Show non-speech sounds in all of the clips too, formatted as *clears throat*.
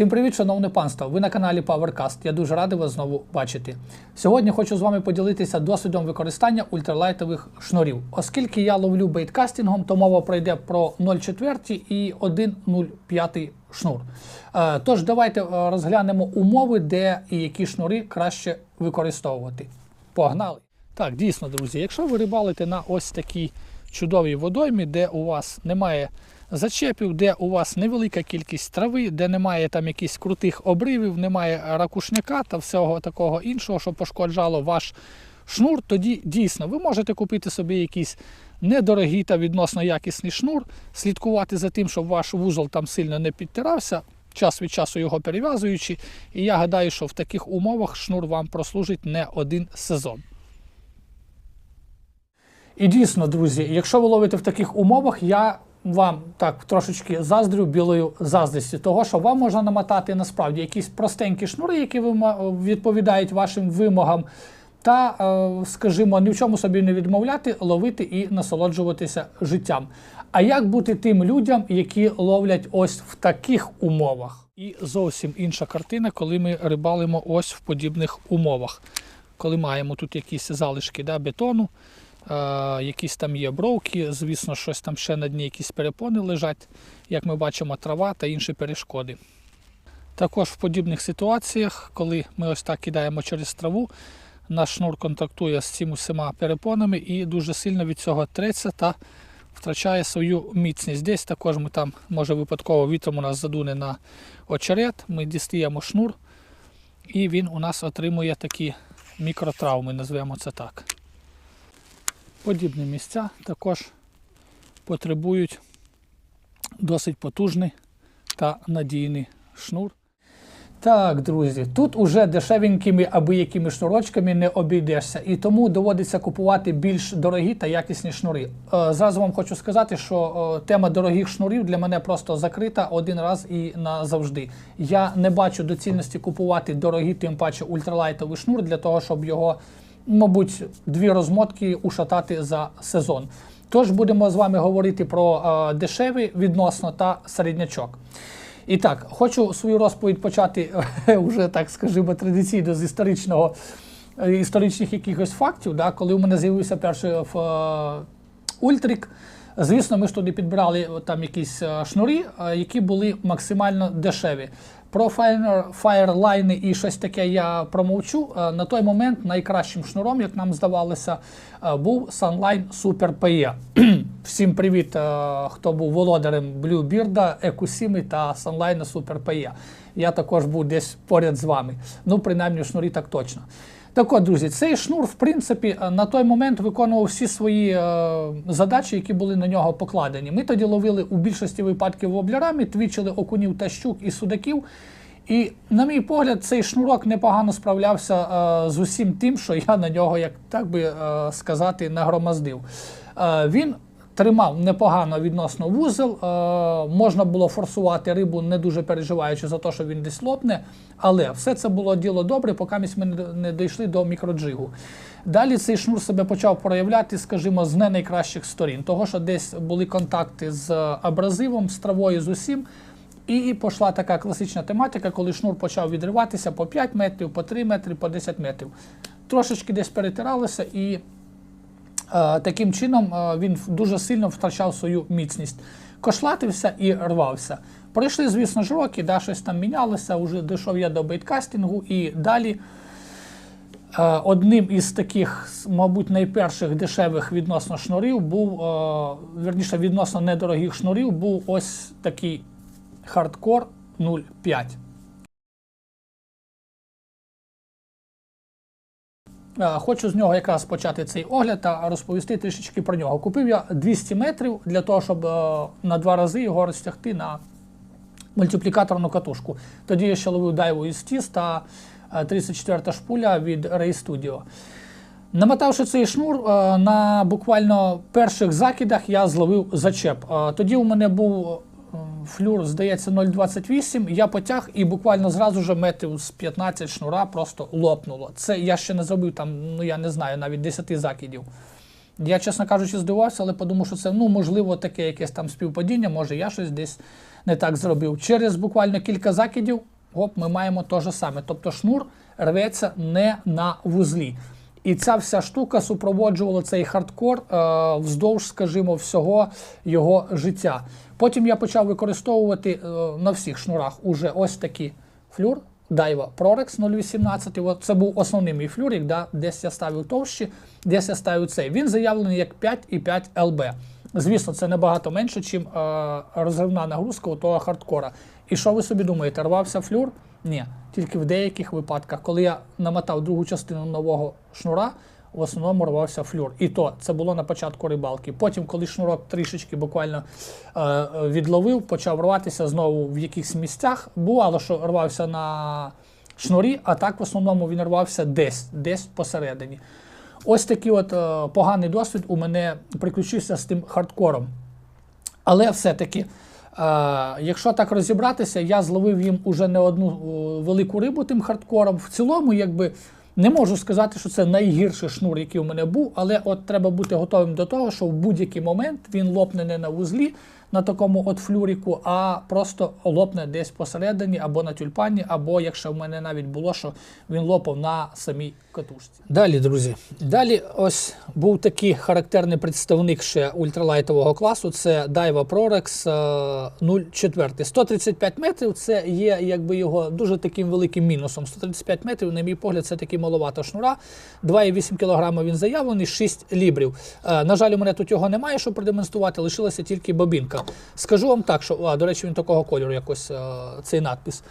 Всім привіт, шановне панство! Ви на каналі PowerCast. Я дуже радий вас знову бачити. Сьогодні хочу з вами поділитися досвідом використання ультралайтових шнурів. Оскільки я ловлю бейткастингом, то мова пройде про 0,4 і 1,05 шнур. Е, Тож давайте е, розглянемо умови, де і які шнури краще використовувати. Погнали! Так, дійсно, друзі, якщо ви рибалите на ось такій чудовій водоймі, де у вас немає зачепів, де у вас невелика кількість трави, де немає там якихось крутих обривів, немає ракушняка та всього такого іншого, що пошкоджало ваш шнур, тоді дійсно ви можете купити собі якийсь недорогий та відносно якісний шнур, слідкувати за тим, щоб ваш вузол там сильно не підтирався. Час від часу його перев'язуючи, і я гадаю, що в таких умовах шнур вам прослужить не один сезон. І дійсно, друзі, якщо ви ловите в таких умовах, я вам так трошечки заздрю білою заздрістю, того що вам можна намотати насправді якісь простенькі шнури, які відповідають вашим вимогам, та, е, скажімо, ні в чому собі не відмовляти, ловити і насолоджуватися життям. А як бути тим людям, які ловлять ось в таких умовах? І зовсім інша картина, коли ми рибалимо ось в подібних умовах. Коли маємо тут якісь залишки да, бетону, якісь там є бровки, звісно, щось там ще на дні, якісь перепони лежать, як ми бачимо, трава та інші перешкоди. Також в подібних ситуаціях, коли ми ось так кидаємо через траву, наш шнур контактує з цими усіма перепонами і дуже сильно від цього треться та втрачає свою міцність. Десь також ми там, може випадково вітром у нас задуне на очерет, ми дістаємо шнур, і він у нас отримує такі мікротравми, назвемо це так. Подібні місця також потребують досить потужний та надійний шнур. Так, друзі, тут уже дешевенькими аби якими шнурочками не обійдешся, і тому доводиться купувати більш дорогі та якісні шнури. Е, Зразу вам хочу сказати, що е, тема дорогих шнурів для мене просто закрита один раз і назавжди. Я не бачу доцільності купувати дорогі, тим паче ультралайтовий шнур для того, щоб його, мабуть, дві розмотки ушатати за сезон. Тож будемо з вами говорити про е, дешеві відносно та середнячок. І так, хочу свою розповідь почати *laughs* вже так скажімо традиційно з історичного е, історичних якихось фактів. Да, коли у мене з'явився перший е, ультрик. Звісно, ми ж туди підбирали е, там якісь е, шнурі, е, які були максимально дешеві. Про Firelines і щось таке я промовчу. На той момент найкращим шнуром, як нам здавалося, був Sunline Super PE. *clears throat* Всім привіт, хто був володарем Bluebeard, Екусіми та Sunline Super PE. Я також був десь поряд з вами. Ну, принаймні, шнурі так точно. Так от, друзі, цей шнур, в принципі, е, на той момент виконував всі свої е, задачі, які були на нього покладені. Ми тоді ловили у більшості випадків воблерами, твічили окунів та щук і судаків. І, на мій погляд, цей шнурок непогано справлявся е, з усім тим, що я на нього, як так би е, сказати, нагромаздив. Е, він тримав непогано відносно вузел, е, можна було форсувати рибу, не дуже переживаючи за те, що він десь лопне. Але все це було діло добре, поки ми не- дійшли до мікроджигу. Далі цей шнур себе почав проявляти, скажімо, з не найкращих сторін, того, що десь були контакти з абразивом, з травою, з усім. І пішла така класична тематика, коли шнур почав відриватися по 5 метрів, по 3 метри, по 10 метрів. Трошечки десь перетиралося і Таким чином е, він дуже сильно втрачав свою міцність. Кошлатився і рвався. Пройшли, звісно ж, роки, да, щось там мінялося, вже дійшов я до бейткастингу і далі. е, Одним із таких, мабуть, найперших дешевих відносно шнурів був, е, вірніше, відносно недорогих шнурів, був ось такий хардкор 0,5. Хочу з нього якраз почати цей огляд та розповісти трішечки про нього. Купив я 200 метрів для того, щоб е, на два рази його розтягти на мультиплікаторну катушку. Тоді я ще ловив дайву із TIS та е, 34 шпуля від Ray Studio. Намотавши цей шнур, е, на буквально перших закидах я зловив зачеп. Е, Тоді у мене був е, флюр, здається, 0,28. Я потяг і буквально зразу ж метрів з 15 шнура просто лопнуло. Це я ще не зробив там, ну я не знаю, навіть 10 закидів. Я, чесно кажучи, здивувався, але подумав, що це ну, можливо таке якесь там співпадіння, може я щось десь не так зробив. Через буквально кілька закидів, оп, ми маємо те ж саме. Тобто шнур рветься не на вузлі. І ця вся штука супроводжувала цей хардкор е, вздовж, скажімо, всього його життя. Потім я почав використовувати е, на всіх шнурах уже ось такі флюр. Дайва Prorex 018. От це був основний мій флюрик, да? десь я ставив товщі, десь я ставив цей. Він заявлений як 5,5 LB. Звісно, це набагато менше, ніж е, розривна нагрузка у того хардкора. І що ви собі думаєте, рвався флюр? Ні, тільки в деяких випадках, коли я намотав другу частину нового шнура, в основному рвався флюр. І то це було на початку рибалки. Потім, коли шнурок трішечки буквально е, відловив, почав рватися знову в якихось місцях. Бувало, що рвався на шнурі, а так в основному він рвався десь, десь посередині. Ось такий от е, поганий досвід у мене приключився з тим хардкором. Але все-таки, якщо так розібратися, я зловив їм уже не одну е, велику рибу тим хардкором. В цілому, якби не можу сказати, що це найгірший шнур, який у мене був, але от треба бути готовим до того, що в будь-який момент він лопне не на вузлі, на такому от флюріку, а просто лопне десь посередині, або на тюльпані, або якщо в мене навіть було, що він лопав на самій катушці. Далі, друзі, далі ось був такий характерний представник ще ультралайтового класу. Це Prorex е, 04. 135 метрів. Це є якби його дуже таким великим мінусом. 135 метрів, на мій погляд, це таки маловато шнура. 2,8 кг він заявлений, 6 лібрів. Е, На жаль, у мене тут його немає, щоб продемонструвати, лишилася тільки бобінка. Скажу вам так, що а, до речі, він такого кольору, якось е, цей надпис.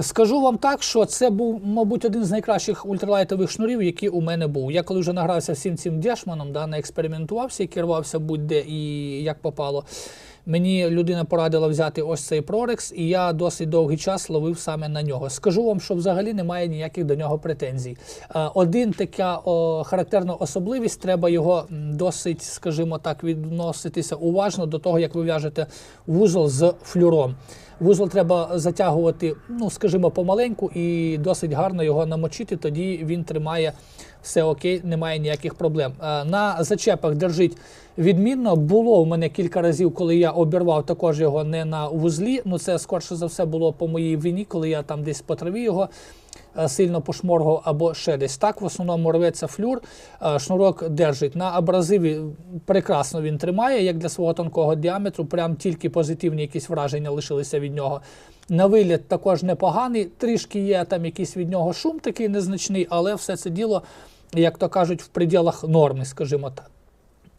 Скажу вам так, що це був, мабуть, один з найкращих ультралайтових шнурів, який у мене був. Я коли вже награвся всім цим дешманом, да, не експериментувався і керувався будь-де і як попало. Мені людина порадила взяти ось цей Prorex, і я досить довгий час ловив саме на нього. Скажу вам, що взагалі немає ніяких до нього претензій. Один така о, характерна особливість, треба його досить, скажімо так, відноситися уважно до того, як ви в'яжете вузол з флюром. Вузол треба затягувати, ну скажімо, помаленьку і досить гарно його намочити. Тоді він тримає все окей, немає ніяких проблем. Е, На зачепах держить відмінно. Було в мене кілька разів, коли я обірвав також його не на вузлі. Ну це скорше за все було по моїй вині, коли я там десь по траві його е, сильно пошморгав або ще десь. Так, в основному рветься флюр, е, шнурок держить. На абразиві прекрасно він тримає, як для свого тонкого діаметру, прям тільки позитивні якісь враження лишилися від нього. На вигляд також непоганий, трішки є там якийсь від нього шум такий незначний, але все це діло, як то кажуть, в пределах норми, скажімо так.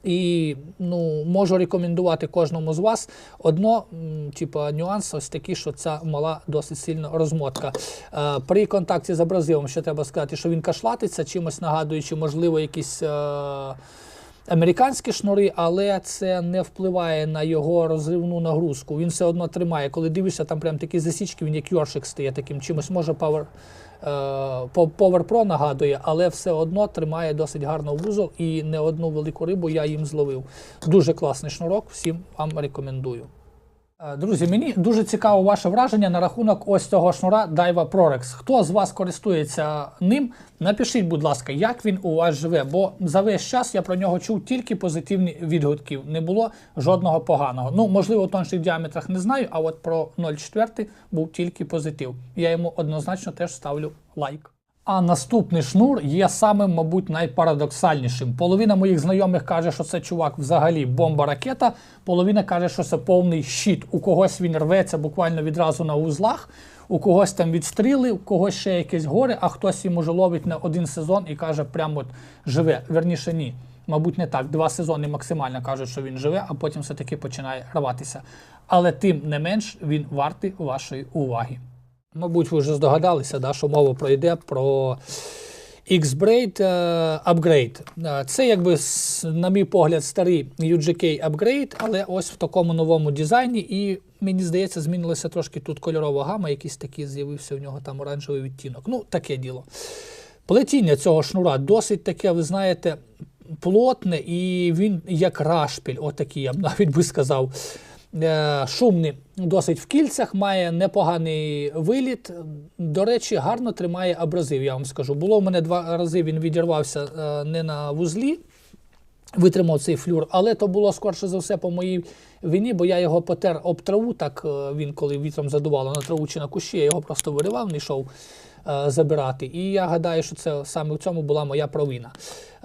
І ну, можу рекомендувати кожному з вас одно, типу, нюанс ось такий, що ця мала досить сильно розмотка. Е, при контакті з абразивом, що треба сказати, що він кашлатиться, чимось нагадуючи, можливо, якісь. Е, Американські шнури, але це не впливає на його розривну нагрузку. Він все одно тримає. Коли дивишся, там прям такі засічки, він як йоршик стає таким чимось. Може, Power, е, Power Pro нагадує, але все одно тримає досить гарно вузол і не одну велику рибу я їм зловив. Дуже класний шнурок, всім вам рекомендую. Е, Друзі, мені дуже цікаво ваше враження на рахунок ось цього шнура Daiwa Prorex. Хто з вас користується ним? Напишіть, будь ласка, як він у вас живе, бо за весь час я про нього чув тільки позитивні відгуки. Не було жодного поганого. Ну, можливо, в тонших діаметрах не знаю, а от про 0,4 був тільки позитив. Я йому однозначно теж ставлю лайк. А наступний шнур є самим, мабуть, найпарадоксальнішим. Половина моїх знайомих каже, що це чувак взагалі бомба-ракета. Половина каже, що це повний щит. У когось він рветься буквально відразу на узлах, у когось там відстріли, у когось ще якесь горе, а хтось йому ловить на один сезон і каже, прямо от живе. Верніше ні. Мабуть, не так. Два сезони максимально кажуть, що він живе, а потім все-таки починає рватися. Але тим не менш він вартий вашої уваги. Мабуть, ви вже здогадалися, да, що мова пройде про X-Braid е, Upgrade. Е, Це, якби, на мій погляд, старий UGK Upgrade, але ось в такому новому дизайні. І мені здається, змінилася трошки тут кольорова гама, якийсь такий з'явився в нього там оранжевий відтінок. Ну, таке діло. Плетіння цього шнура досить таке, ви знаєте, плотне, і він як рашпіль, отакий, я б навіть би сказав. Е, Шумний досить в кільцях, має непоганий виліт. До речі, гарно тримає абразив, я вам скажу. Було в мене два рази він відірвався е, не на вузлі. витримав цей флюр. Але то було скорше за все по моїй вині, бо я його потер об траву, так е, він, коли вітром задувало на траву чи на кущі, я його просто виривав, не йшов забирати. І я гадаю, що це саме в цьому була моя провина.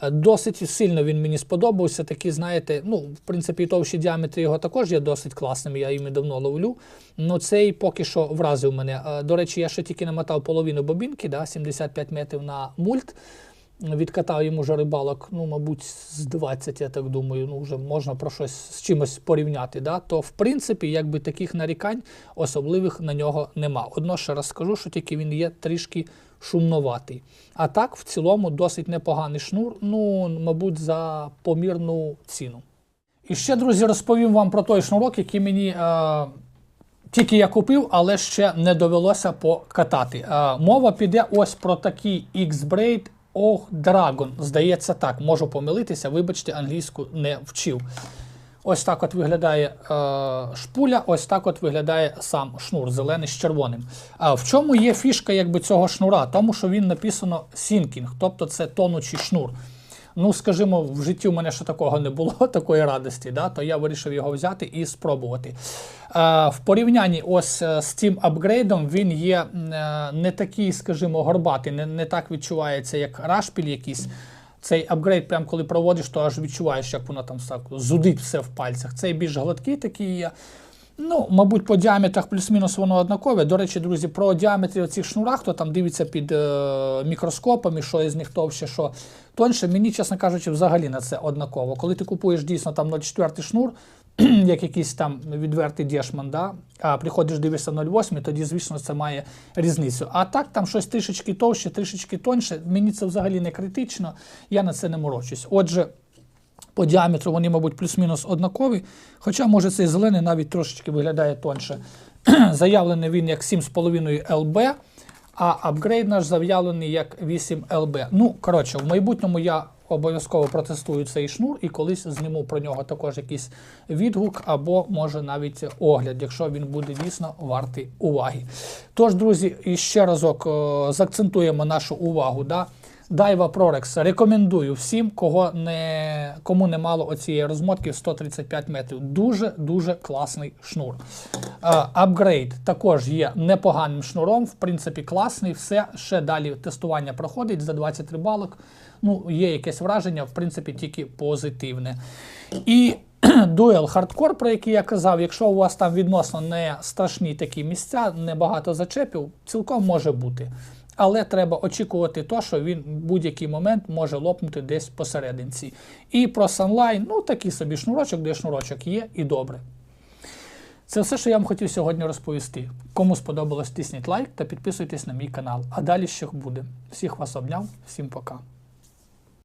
Е, Досить сильно він мені сподобався. Такі, знаєте, ну, в принципі, і товщі діаметри його також є досить класними, я їм давно ловлю. Ну цей поки що вразив мене. Е, До речі, я ще тільки намотав половину бобінки, да, 75 метрів на мульт. Відкатав йому вже рибалок, ну, мабуть, з 20, я так думаю, ну, вже можна про щось з чимось порівняти. Да? То, в принципі, якби таких нарікань особливих на нього нема. Одно ще раз скажу, що тільки він є трішки шумноватий. А так, в цілому, досить непоганий шнур, ну, мабуть, за помірну ціну. І ще, друзі, розповім вам про той шнурок, який мені. Е- тільки я купив, але ще не довелося покатати. Е, мова піде ось про такий X-Braid Oh Dragon. Здається так, можу помилитися, вибачте, англійську не вчив. Ось так от виглядає е, шпуля, ось так от виглядає сам шнур, зелений з червоним. А в чому є фішка якби, цього шнура? Тому що він написано sinking, тобто це тонучий шнур. Ну, скажімо, в житті у мене ще такого не було, *laughs* такої радості, да? то я вирішив його взяти і спробувати. Е, в порівнянні ось е, з цим апгрейдом він є е, не такий, скажімо, горбатий, не, не так відчувається, як рашпіль якийсь. Цей апгрейд, прям коли проводиш, то аж відчуваєш, як воно там зудить все в пальцях. Цей більш гладкий такий є. Ну, мабуть, по діаметрах плюс-мінус воно однакове. До речі, друзі, про діаметри цих шнурах, хто там дивиться під е, мікроскопом і що із них товще, що тоньше, мені, чесно кажучи, взагалі на це однаково. Коли ти купуєш дійсно там 0,4 шнур, *clears throat* як якийсь там відвертий дешман, да, а приходиш дивишся 0,8, тоді, звісно, це має різницю. А так, там щось трішечки товще, трішечки тоньше, мені це взагалі не критично, я на це не морочусь. Отже, по діаметру вони, мабуть, плюс-мінус однакові. Хоча, може, цей зелений навіть трошечки виглядає тоньше. *clears throat* Заявлений він як 7,5 LB, а апгрейд наш заявлений як 8 LB. Ну, коротше, в майбутньому я обов'язково протестую цей шнур і колись зніму про нього також якийсь відгук або, може, навіть огляд, якщо він буде дійсно вартий уваги. Тож, друзі, і ще разок е, заакцентуємо нашу увагу. Да? Дайва Prorex рекомендую всім, кого не, кому не мало оцієї розмотки в 135 метрів. Дуже-дуже класний шнур. Апгрейд також є непоганим шнуром, в принципі, класний. Все ще далі тестування проходить за 23 балок. Ну, є якесь враження, в принципі, тільки позитивне. І *clears throat* Duel Hardcore, про який я казав, якщо у вас там відносно не страшні такі місця, небагато зачепів, цілком може бути. Але треба очікувати то, що він в будь-який момент може лопнути десь посерединці. І про санлайн, ну такий собі шнурочок, де шнурочок є, і добре. Це все, що я вам хотів сьогодні розповісти. Кому сподобалось, тисніть лайк та підписуйтесь на мій канал. А далі ще буде. Всіх вас обняв, всім пока.